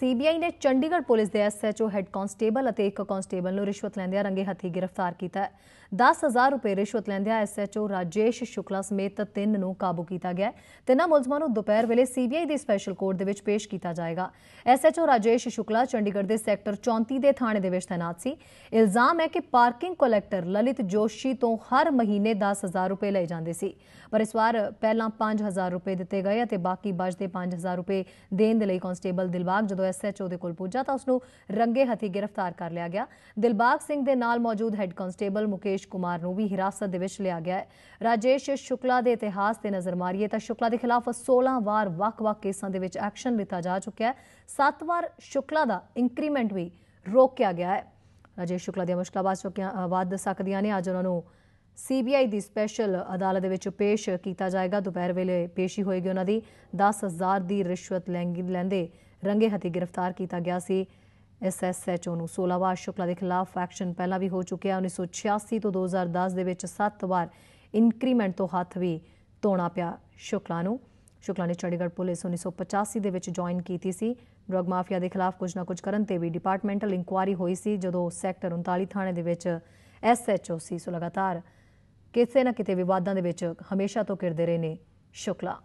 CBI ਨੇ Chandigarh police ਦੇ SHO head constable ਅਤੇ ਇੱਕ ਕਾਂਸਟੇਬਲ ਨੂੰ ਰਿਸ਼ਵਤ ਲੈਂਦਿਆਂ ਰੰਗੇ ਹੱਥੀ ਗ੍ਰਿਫਤਾਰ ਕੀਤਾ ਹੈ। 10000 ਰੁਪਏ ਰਿਸ਼ਵਤ ਲੈਂਦਿਆਂ ਐਸਐਚਓ ਰਾਜੇਸ਼ ਸ਼ੁਕਲਾ ਸਮੇਤ ਤਿੰਨ ਨੂੰ ਕਾਬੂ ਕੀਤਾ ਗਿਆ ਤਿੰਨਾਂ ਮੁਲਜ਼ਮਾਂ ਨੂੰ ਦੁਪਹਿਰ ਵੇਲੇ ਸੀਬੀਆਈ ਦੀ ਸਪੈਸ਼ਲ ਕੋਰਟ ਦੇ ਵਿੱਚ ਪੇਸ਼ ਕੀਤਾ ਜਾਏਗਾ। ਐਸਐਚਓ ਰਾਜੇਸ਼ ਸ਼ੁਕਲਾ ਚੰਡੀਗੜ੍ਹ ਦੇ ਸੈਕਟਰ 34 ਦੇ ਥਾਣੇ ਦੇ ਵਿੱਚ ਤੈਨਾਤ ਸੀ। ਇਲਜ਼ਾਮ ਹੈ ਕਿ ਪਾਰਕਿੰਗ ਕਲੈਕਟਰ ਲਲਿਤ ਜੋਸ਼ੀ ਤੋਂ ਹਰ ਮਹੀਨੇ 10000 ਰੁਪਏ ਲਏ ਜਾਂਦੇ ਸੀ। ਪਰ ਇਸ ਵਾਰ ਪਹਿਲਾਂ 5000 ਰੁਪਏ ਦਿੱਤੇ ਗਏ ਅਤੇ ਬਾਕੀ ਬਚਦੇ 5000 ਰੁਪਏ ਦੇਣ ਦੇ ਲਈ ਕਾਂਸਟੇਬਲ ਦਿਲਬਾਗ ਜਦੋਂ ਐਸਐਚਓ ਦੇ ਕੋਲ ਪੁੱਜਾ ਤਾਂ ਉਸ ਨੂੰ ਰੰਗੇ ਹੱਥੀ ਗ੍ਰਿਫਤਾਰ ਕਰ ਲਿਆ ਗਿਆ। ਦਿਲਬਾਗ ਸਿੰਘ ਦੇ ਨਾਲ ਮੌਜੂਦ ਹੈੱਡ ਕਾਂਸਟੇਬਲ ਮੁਕੇਸ਼ ਕੁਮਾਰ ਨੂੰ ਵੀ ਹਿਰਾਸਤ ਦੇ ਵਿੱਚ ਲਿਆ ਗਿਆ ਹੈ। ਰਾਜੇਸ਼ ਸ਼ੁਕਲਾ ਦੇ ਇਤਿਹਾਸ ਤੇ ਨਜ਼ਰ ਮਾਰੀਏ ਤਾਂ ਸ਼ੁਕਲਾ ਦੇ ਖਿਲਾਫ 16 ਵਾਰ ਵੱਖ-ਵੱਖ ਕੇਸਾਂ ਦੇ ਵਿੱਚ ਐਕਸ਼ਨ ਲਿੱਤਾ ਜਾ ਚੁੱਕਿਆ ਹੈ। 7 ਵਾਰ ਸ਼ੁਕਲਾ ਦਾ ਇੰਕਰੀਮੈਂਟ ਵੀ ਰੋਕਿਆ ਗਿਆ ਹੈ। ਰਾਜੇਸ਼ ਸ਼ੁਕਲਾ ਦੀਆਂ ਮੁਸ਼ਕਲਾਂ ਬਾਅਦ ਚੁੱਕੀਆਂ ਅ, ਸਕਦੀਆਂ ਨੇ। ਅੱਜ ਉਹਨਾਂ ਨੂੰ ਸੀਬੀਆਈ ਦੀ ਸਪੈਸ਼ਲ ਅਦਾਲਤ ਦੇ ਵਿੱਚ ਪੇਸ਼ ਕੀਤਾ ਜਾਏਗਾ। ਦੁਪਹਿਰ ਵੇਲੇ ਪੇਸ਼ੀ ਹੋਏਗੀ ਉਹਨਾਂ ਦੀ। 10000 ਦੀ ਰਿਸ਼ਵਤ ਲੈਂਗੀ ਲੈਂਦੇ ਰੰਗੇ ਹੱਥੀ ਗ੍ਰਿਫਤਾਰ ਕੀਤਾ ਗਿਆ ਸੀ। ਐਸਐਸਐਚਓ ਨੂੰ 16 ਵਾਰ ਸ਼ੁਕਲਾ ਦੇ ਖਿਲਾਫ ਐਕਸ਼ਨ ਪਹਿਲਾਂ ਵੀ ਹੋ ਚੁੱਕਿਆ 1986 ਤੋਂ 2010 ਦੇ ਵਿੱਚ 7 ਵਾਰ ਇਨਕਰੀਮੈਂਟ ਤੋਂ ਹੱਥ ਵੀ ਧੋਣਾ ਪਿਆ ਸ਼ੁਕਲਾ ਨੂੰ। ਸ਼ੁਕਲਾ ਨੇ ਚੰਡੀਗੜ੍ਹ ਪੁਲਿਸ 1985 ਦੇ ਵਿੱਚ ਜੁਆਇਨ ਕੀਤੀ ਸੀ। ਡਰਗ ਮਾਫੀਆ ਦੇ ਖਿਲਾਫ ਕੁਝ ਨਾ ਕੁਝ ਕਰਨ ਤੇ ਵੀ ਡਿਪਾਰਟਮੈਂਟਲ ਇਨਕੁਆਇਰੀ ਹੋਈ ਸੀ, ਜਦੋਂ ਸੈਕਟਰ 39 ਥਾਣੇ ਦੇ ਵਿੱਚ ਐਸਐਚਓ ਸੀ। ਸੋ ਲਗਾਤਾਰ ਕਿਸੇ ਨਾ ਕਿਤੇ ਵਿਵਾਦਾਂ ਦੇ ਵਿੱਚ ਹਮੇਸ਼ਾ ਤੋਂ ਕਿਰਦੇ ਰਹੇ ਨੇ ਸ਼ੁਕਲਾ।